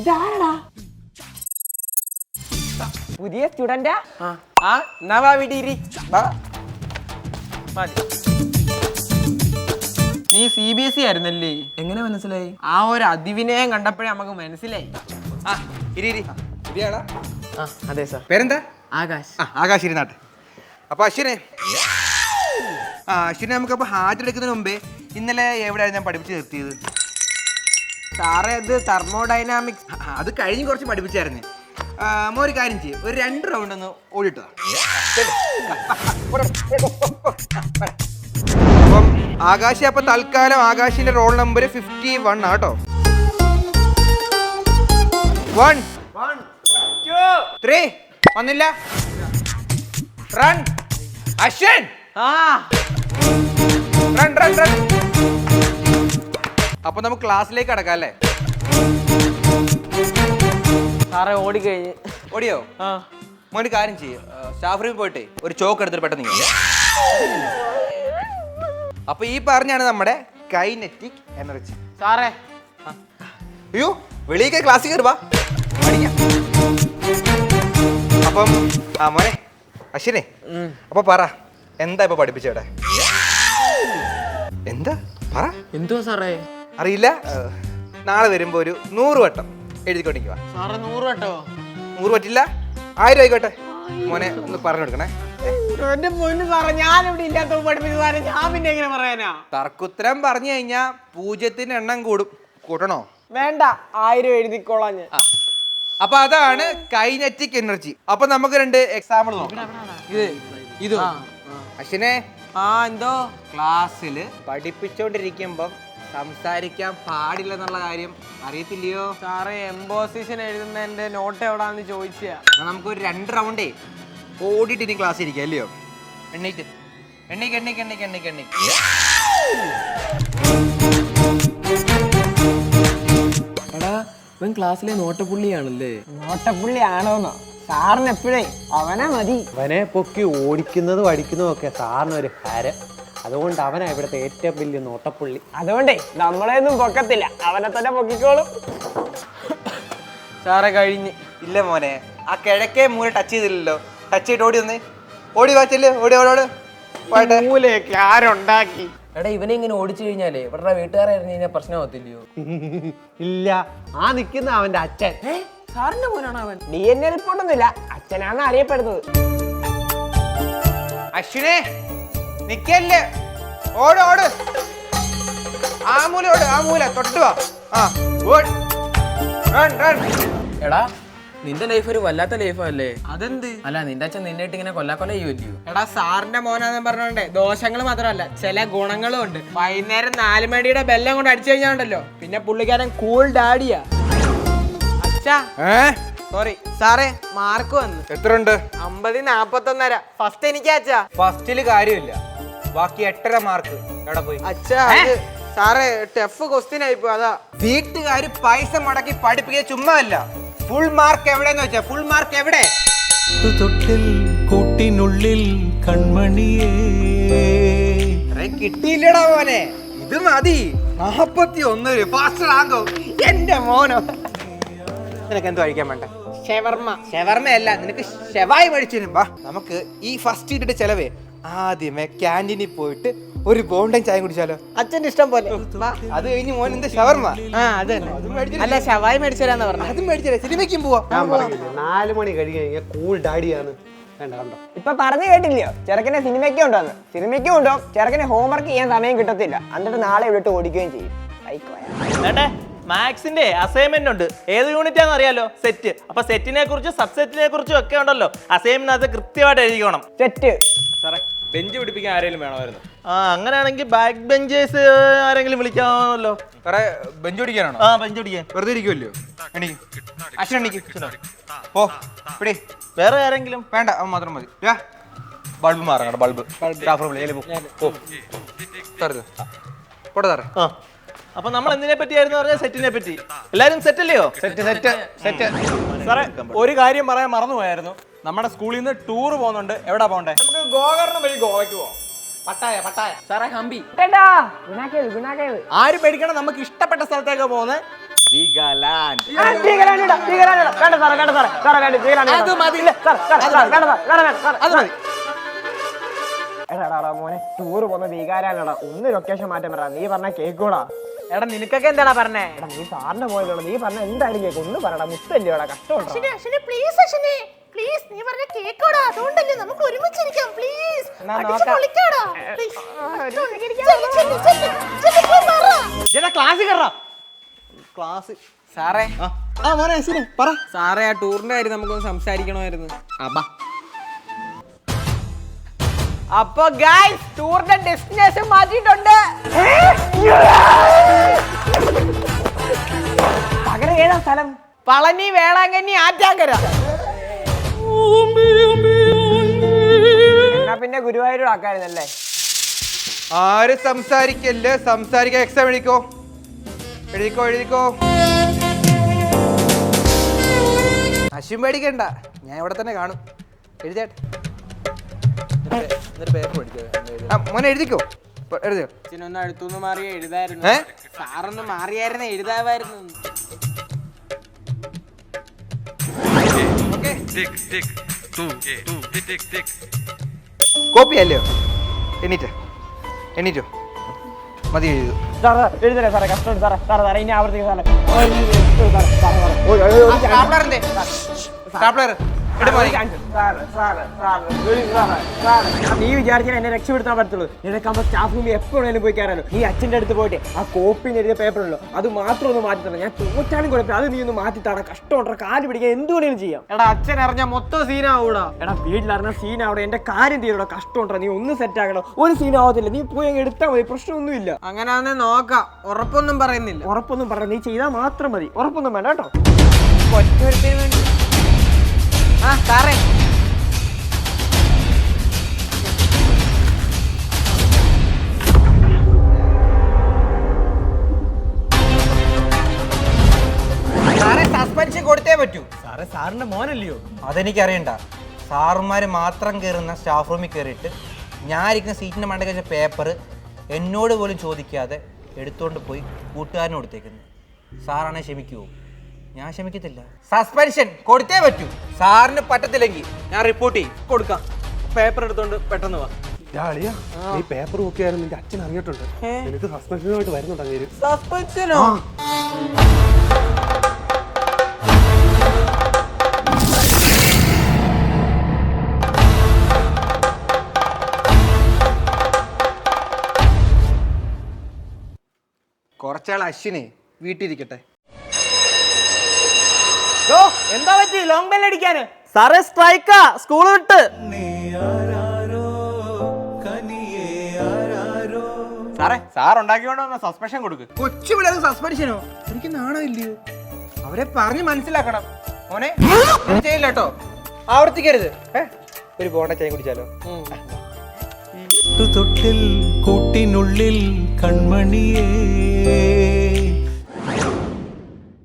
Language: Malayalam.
ഇതാരടാ? പുതിയ സ്റ്റുഡന്റാ? ആ എന്നാ വാ വീട്ടിരി മതി. നീ സി ബി എസ് ഇ ആയിരുന്നല്ലേ? എങ്ങനെ മനസ്സിലായി? ആ ഒരു അതിവിനയം കണ്ടപ്പോഴേ നമുക്ക് മനസ്സിലായി. ആ ഇരി ഇരി. ഇരിയാടാ ആ അതെ സാർ പേരെന്താ? ആകാശ്. ആ ആകാശ് ഇരുന്നാട്ടെ. അപ്പൊ അശ്വിനെ. ആ അശ്വിനെ നമുക്കപ്പോൾ ഹാജരെടുക്കുന്നതിന് മുമ്പേ ഇന്നലെ എവിടെയായിരുന്നു ഞാൻ പഠിപ്പിച്ച് നിർത്തിയത്? സാറേ അത് തെർമോഡൈനാമിക്സ്. അത് കഴിഞ്ഞ് കുറച്ച് പഠിപ്പിച്ചായിരുന്നു. മോര് ഒരു കാര്യം ചെയ്യും. ഒരു രണ്ട് റൗണ്ട് ഒന്ന് ഓടിട്ടോ അപ്പം ആകാശ് അപ്പൊ തൽക്കാലം ആകാശിന്റെ റോൾ നമ്പർ ഫിഫ്റ്റി വൺ ആട്ടോ വൺ ത്രീ വന്നില്ല. റൺ അശ്വൻ. ആ. റൺ റൺ റൺ അപ്പൊ നമുക്ക് ക്ലാസ്സിലേക്ക് അടക്കാം അല്ലേ? സാറേ ഓടിക്കഴിഞ്ഞ് ഓടിയോ? ആ. മോന് കാര്യം ചെയ്യും. സ്റ്റാഫ് റൂമിൽ പോയിട്ട് ഒരു ചോക്ക് എടുത്തിട്ട് പെട്ടെന്ന് ഇങ്ങ്. അപ്പൊ ഈ പറഞ്ഞാണ് നമ്മുടെ കൈനറ്റിക് എനർജി സാറേ. അയ്യോ വെളിയിലേക്ക് ക്ലാസ്സിൽ കയറുവാ പഠിക്കാം. അപ്പം ആ മോനെ അശ്വിനെ അപ്പൊ പറ എന്താ ഇപ്പൊ പഠിപ്പിച്ചേടെ എന്താ? പറ. എന്തുവാ സാറേ? അറിയില്ല. നാളെ വരുമ്പോ ഒരു നൂറ് വട്ടം എഴുതിക്കൊണ്ടിരിക്കുക സാറേ നൂറ് പറ്റില്ല? ആയിരം ആയിക്കോട്ടെ. മോനെ ഒന്ന് പറഞ്ഞു കൊടുക്കണേ. എന്റെ പൊന്നു സാറേ ഞാനിവിടെ ഇല്ലാത്ത പഠിപ്പിച്ച സാറേ ഞാൻ പിന്നെ എങ്ങനെ പറയാനാ? തർക്കുത്തരം പറഞ്ഞു കഴിഞ്ഞാ പൂജ്യത്തിന്റെ എണ്ണം കൂടും. കൂട്ടണോ? വേണ്ട ആയിരം എഴുതിക്കോളാം ഞാൻ. അപ്പൊ അതാണ് കൈനറ്റിക് എനർജി. അപ്പൊ നമുക്ക് രണ്ട് എക്സാമ്പിൾ നോക്കാം. ഇത് ഇത്. അശ്വിനെ ആ എന്തോ? ക്ലാസ്സിൽ പഠിപ്പിച്ചോണ്ടിരിക്കുമ്പം സംസാരിക്കാൻ പാടില്ല എന്നുള്ള കാര്യം അറിയത്തില്ലയോ? സാറേ എംബോസിഷൻ എഴുതുന്നതിന്റെ നോട്ട് എവിടാന്ന് ചോദിച്ചാ? നമുക്ക് ഒരു രണ്ട് റൗണ്ടേ ഓടിയിട്ട് ഇനി ക്ലാസ് ഇരിക്കാം അല്ലയോ? എണ്ണീറ്റ് എണ്ണീക്ക് എണ്ണീക്ക് എണ്ണീക്ക് എണ്ണീക്ക് എണ്ണീക്ക്. എടാ ഇവൻ ക്ലാസ്സിലെ നോട്ടപ്പുള്ളിയാണല്ലേ? നോട്ടപ്പുള്ളി ആണോന്നോ സാറിന് എപ്പോഴേ അവനെ മതി. അവനെ പൊക്കി ഓടിക്കുന്നതും അടിക്കുന്നതും ഒക്കെ സാറിന് ഒരു ഹരം. അതുകൊണ്ട് അവനാ ഇവിടുത്തെ ഏറ്റവും വലിയ നോട്ടപ്പുള്ളി. അതുകൊണ്ടേ നമ്മളെയൊന്നും പൊക്കത്തില്ല. അവനെ തന്നെ പൊക്കിക്കോളും. സാറേ കഴിഞ്ഞ്. ഇല്ല മോനെ ആ കിഴക്കേ മൂല ടച്ച് ചെയ്തില്ലല്ലോ. ടച്ച് ചെയ്തിട്ട് ഓടി വന്നേ. ഓടി വാച്ചല്ലേ ഓടി ഓടോട് മൂലയൊക്കെ ആരുണ്ടാക്കി? എടാ ഇവനെ ഇങ്ങനെ ഓടിച്ചു കഴിഞ്ഞാലേ ഇവിടെ വീട്ടുകാരെ അറിഞ്ഞു കഴിഞ്ഞാൽ പ്രശ്നമാവത്തില്ലയോ? ഇല്ല. ആ നിൽക്കുന്ന അവന്റെ അച്ഛൻ. സാറിന്റെ മോനാണ് അവൻ? ഡി എൻ എ റിപ്പോർട്ടൊന്നുമില്ല അച്ഛനാണ് അറിയപ്പെടുന്നത്. അശ്വിനെ നിക്കല്ലേ? ഓട് ഓട്. ആ മൂല ഓട് ആ മൂല തൊട്ട് വാ. ആ ഓട്. Run run. എടാ നിന്റെ ലൈഫ് ഒരു വല്ലാത്ത ലൈഫ് അല്ലേ? അതെന്ത്? അല്ല നിന്റെ അച്ഛൻ നിന്നെ ഇട്ട് ഇങ്ങനെ കൊല്ലാ കൊല്ല ചെയ്യുമല്ലയോ എടാ സാറിന്റെ മോനാന്ന് പറഞ്ഞോണ്ടേ ദോഷങ്ങൾ മാത്രമല്ല ചില ഗുണങ്ങളും ഉണ്ട്. വൈകുന്നേരം നാല് മണിയുടെ ബെല്ലം കൊണ്ട് അടിച്ചു കഴിഞ്ഞാണ്ടല്ലോ. പിന്നെ പുള്ളിക്കാരൻ കൂൾ ഡാഡിയാ അച്ഛാ സോറി സാറേ മാർക്ക് വന്നു. എത്ര ഉണ്ട് അമ്പതി നാപ്പത്തൊന്നര ഫസ്റ്റ് എനിക്ക് അച്ഛാ. ഫസ്റ്റിൽ കാര്യമില്ല. ബാക്കി എട്ടര മാർക്ക് എവിടെ പോയി? അച്ഛാ അത് സാറേ ടഫ് ക്വസ്റ്റ്യൻ ആയിപ്പോ അതാ. വീട്ടുകാര് പൈസ മുടക്കി പഠിപ്പിക്കുക ചുമ്മാ അല്ല ഫുൾ മാർക്ക് എവിടെന്ന് വെച്ചാ ഫുൾ മാർക്ക് എവിടെ? തൊട്ടിൽ കൂട്ടിനുള്ളിൽ കൺമണിയേ. കിട്ടിയില്ലടാ മോനെ. ഇത് മതി. നാപ്പത്തി ഒന്ന് ഫാസ്റ്റ് റാങ്കോ എന്റെ മോനോ. നിനക്ക് എന്തോ കഴിക്കാൻ വേണ്ട? ഷവർമ്മ. ഷവർമ്മയല്ല നിനക്ക് ഷെവായി മേടിച്ചു വാ നമുക്ക് ഈ ഫസ്റ്റ് ഇട്ടിട്ട് ചെലവേ. ആദ്യമേ ക്യാന്റീനിൽ പോയിട്ട് ഒരു ബോണ്ടൻ ചായ കുടിച്ചാലോ? അച്ഛന്റെ ഇഷ്ടം പോലെ. വാ. അത് കഴിഞ്ഞ് മോൻ എന്താ ഷവർമ്മ ആ അത് തന്നെ. അല്ല ഷവായി മേടിച്ചാലാന്ന് പറഞ്ഞു. അതും മേടിച്ചാലേ സിനിമയ്ക്കും പോവാ. നാല് മണി കഴിഞ്ഞ് കഴിഞ്ഞാൽ കൂൾ ഡാഡിയാണ് ഇപ്പൊ പറഞ്ഞു കേട്ടില്ലയോ? ചെറുക്കനെ സിനിമയ്ക്കും ഉണ്ടോന്ന്? സിനിമയ്ക്കും ഉണ്ടോ? ചെറുക്കനെ ഹോംവർക്ക് ചെയ്യാൻ സമയം കിട്ടത്തില്ല. എന്നിട്ട് നാളെ ഇവിടെ ഓടിക്കുകയും ചെയ്യും. മാത്സിന്റെ അസൈൻമെന്റ് ഉണ്ട്. ഏത് യൂണിറ്റ് ആണെന്ന് അറിയാലോ? സെറ്റ് അപ്പൊ സെറ്റിനെ കുറിച്ചും സബ്സെറ്റിനെ കുറിച്ചും ഒക്കെ ഉണ്ടല്ലോ. അസൈൻമെന്റ് അത് കൃത്യമായിട്ട് എഴുതിക്കണം. സെറ്റ് സാറേ ബെഞ്ച് പിടിപ്പിക്കാൻ ആരെങ്കിലും വേണമായിരുന്നു. ആ അങ്ങനെയാണെങ്കിൽ ബാക്ക് ബെഞ്ചേഴ്സ് ആരെങ്കിലും വിളിക്കാമല്ലോ? വേറെ ബെഞ്ച് പിടിക്കാനാണോ? ആ ബെഞ്ച് പിടിക്കാൻ വെറുതെ ഇരിക്കുമല്ലോ എണീക്ക്. അച്ഛൻ എണീക്ക്. പോ. പിടി. വേറെ ആരെങ്കിലും? വേണ്ട അവൻ മാത്രം മതി. രാ. ബൾബ് മാറണം ബൾബ്. സ്റ്റാഫ് റൂമിൽ ഏൽ പോ. പോ. തരുത് പോട്ടെ സാറേ. ആ. അപ്പൊ നമ്മൾ എന്തിനെ പറ്റിയായിരുന്നു പറഞ്ഞ സെറ്റിനെ പറ്റി. എല്ലാരും സെറ്റ് അല്ലയോ സെറ്റ് സെറ്റ് സെറ്റ്. സാറേ ഒരു കാര്യം പറയാൻ മറന്നുപോയായിരുന്നു. നമ്മുടെ സ്കൂളിൽ നിന്ന് ടൂർ പോകുന്നുണ്ട്. എവിടെ പോകണ്ടേ? നമുക്ക് ഗോകർണം വഴി ഗോവയ്ക്ക് പോവാം. Pattaya Pattaya. സാറേ ഹംപി. ആരും പേടിക്കണം നമുക്ക് ഇഷ്ടപ്പെട്ട സ്ഥലത്തേക്ക് പോകുന്നത് വീഗാലാൻഡ്. ആ, ഭീകരാണ് ഇടാം, ഭീകരാണ് ഇടാം. വേണ്ട സാറേ, വേണ്ട സാറേ, സാറേ, വേണ്ട, ഭീകരാണ് ഇടാം. ഇല്ല, സാറേ, സാറേ, സാറേ, വേണ്ട സാറേ, സാറേ, വേണ്ട, സാറേ, സാറേ. എടാ, എടാ, എടാ, മോനെ ടൂർ പോകുന്ന ഭീകാരാണടാ ഒന്ന് ലൊക്കേഷൻ മാറ്റം പറ. നീ പറഞ്ഞ കേക്കൂടാ. എടാ നിനക്കൊക്കെ എന്താടാ പറഞ്ഞേ? എടാ നീ സാറിന്റെ പോയതുള്ളൂ നീ പറഞ്ഞ എന്തായാലും കേക്ക്. ഒന്ന് പറയടാ മുത്തല്ലേടാ കഷ്ടമുണ്ടോ പ്ലീസ് പ്ലീസ് നീ പറഞ്ഞ കേക്കോടാ. അതുകൊണ്ടല്ലേ നമുക്ക് ഒരുമിച്ചിരിക്കാം. പ്ലീസ്. ക്ലാസ് കയറാം ക്ലാസ് സാറേ. ആ. മോനെ അശ്വിനെ പറ. സാറേ ആ ടൂറിന്റെ കാര്യം നമുക്കൊന്ന് സംസാരിക്കണമായിരുന്നു. അബാ അപ്പൊ ഗൈസ് ടൂറിന്റെ ഡെസ്റ്റിനേഷൻ മാറ്റിയിട്ടുണ്ട്. പകരം ഏതാ സ്ഥലം? പളനി വേളാങ്കണ്ണി ആറ്റാങ്കര. എന്നാ പിന്നെ ഗുരുവായൂർ ആക്കായിരുന്നല്ലേ? ആര് സംസാരിക്കല്ലേ? സംസാരിക്കാൻ എക്സാം എഴുതിക്കോ? എഴുതിക്കോ എഴുതിക്കോ? അശ്വിൻ പേടിക്കണ്ട. ഞാൻ ഇവിടെ തന്നെ കാണും. എഴുതിയാട്ടെ. എന്നിട്ട് പേപ്പർ പഠിച്ചത് ആ മോനെ എഴുതിക്കോ? എഴുതിയോ? അച്ഛനൊന്ന് അടുത്തുനിന്ന് മാറി എഴുതായിരുന്നു? സാറൊന്ന് മാറിയായിരുന്നു കോപ്പി അല്ലയോ? എണീറ്റ. എണീറ്റോ? മതി എഴുതു. സാറേ എഴുതല്ലേ സാറേ? കഷ്ടമുണ്ട് സാറേ. സാറേ സാറേ ഇനി ആവർത്തിക്കും സാറേ. നീ വിചാരിച്ചാൽ എന്നെ രക്ഷപ്പെടുത്താൻ പറ്റുള്ളൂ നിനക്കാകുമ്പോ സ്റ്റാഫ് റൂമിൽ എപ്പോഴേലും പോയി കയറാലോ. നീ അച്ഛന്റെ അടുത്ത് പോയിട്ട് ആ കോപ്പി എഴുതിയ പേപ്പർ അത് മാത്രം ഒന്ന് മാറ്റി തരണം. ഞാൻ തോറ്റാലും കുഴപ്പമില്ല. അത് നീ ഒന്ന് മാറ്റി തടാ കഷ്ടമുണ്ടോ കാൽ പിടിക്കാൻ എന്ത് വേണേലും ചെയ്യാം. എടാ അച്ഛൻ അറിഞ്ഞ മൊത്തം സീനാവൂടാ എടാ വീട്ടിലറിഞ്ഞ സീൻ അവിടെ എന്റെ കാര്യം തീരടോ. കഷ്ടമുണ്ടോ നീ ഒന്ന് സെറ്റ് ആക്കണോ. ഒരു സീനാവത്തില്ല നീ പോയി അങ്ങ് എടുത്താൽ മതി. പ്രശ്നമൊന്നുമില്ല. അങ്ങനെ നോക്കാം. ഉറപ്പൊന്നും പറയുന്നില്ല. ഉറപ്പൊന്നും പറയാം നീ ചെയ്താൽ മാത്രം മതി. ഉറപ്പൊന്നും വേണ്ട കേട്ടോ. ഒറ്റ വേണ്ടി. ആ സാറേ സാറേ സസ്പെൻഷൻ കൊടുത്തേ പറ്റൂ. സാറേ സാറിന്റെ മോനല്ലയോ? അതെനിക്കറിയണ്ട. സാറുമാർ മാത്രം കയറുന്ന സ്റ്റാഫ് റൂമിൽ കയറിയിട്ട് ഞാൻ ഇരിക്കുന്ന സീറ്റിന്റെ മണ്ടയ്ക്ക് വെച്ച പേപ്പർ എന്നോട് പോലും ചോദിക്കാതെ എടുത്തുകൊണ്ട് പോയി കൂട്ടുകാരന് കൊടുത്തേക്കുന്നു. സാറാണെ ക്ഷമിക്കുമോ ഞാൻ ക്ഷമിക്കത്തില്ല. സസ്പെൻഷൻ കൊടുത്തേ പറ്റൂ. സാറിന് പറ്റത്തില്ലെങ്കിൽ ഞാൻ റിപ്പോർട്ട് ചെയ്യും. കൊടുക്കാം. പേപ്പർ എടുത്തോണ്ട് പെട്ടെന്ന് വാ. നീ പേപ്പർ നോക്കിയാലും നിന്റെ അച്ഛൻ അറിഞ്ഞിട്ടുണ്ട്. എനിക്ക് സസ്പെൻഷനുമായിട്ട് വരുന്നുണ്ട് അങ്ങേര്. സസ്പെൻഷനോ കുറച്ചാൾ അശ്വിനെ വീട്ടിലിരിക്കട്ടെ. എന്താ പറ്റി? ലോങ് ബെൽ അടിക്കാന്. സാറേ സ്ട്രൈക്കാ സ്കൂൾ വിട്ട്. സാറേ സാർ ഉണ്ടാക്കിക്കൊണ്ട് വന്ന സസ്പെൻഷൻ കൊടുക്ക്. കൊച്ചു പിള്ളേർക്ക് സസ്പെൻഷനോ എനിക്ക് നാണമില്ലയോ അവരെ പറഞ്ഞ് മനസ്സിലാക്കണം. മോനെ ചെയ്യില്ല കേട്ടോ ആവർത്തിക്കരുത്. ഒരു ബോണ്ട ചായ കുടിച്ചാലോ? തൊട്ടിൽ കൂട്ടിനുള്ളിൽ കൺമണിയേ.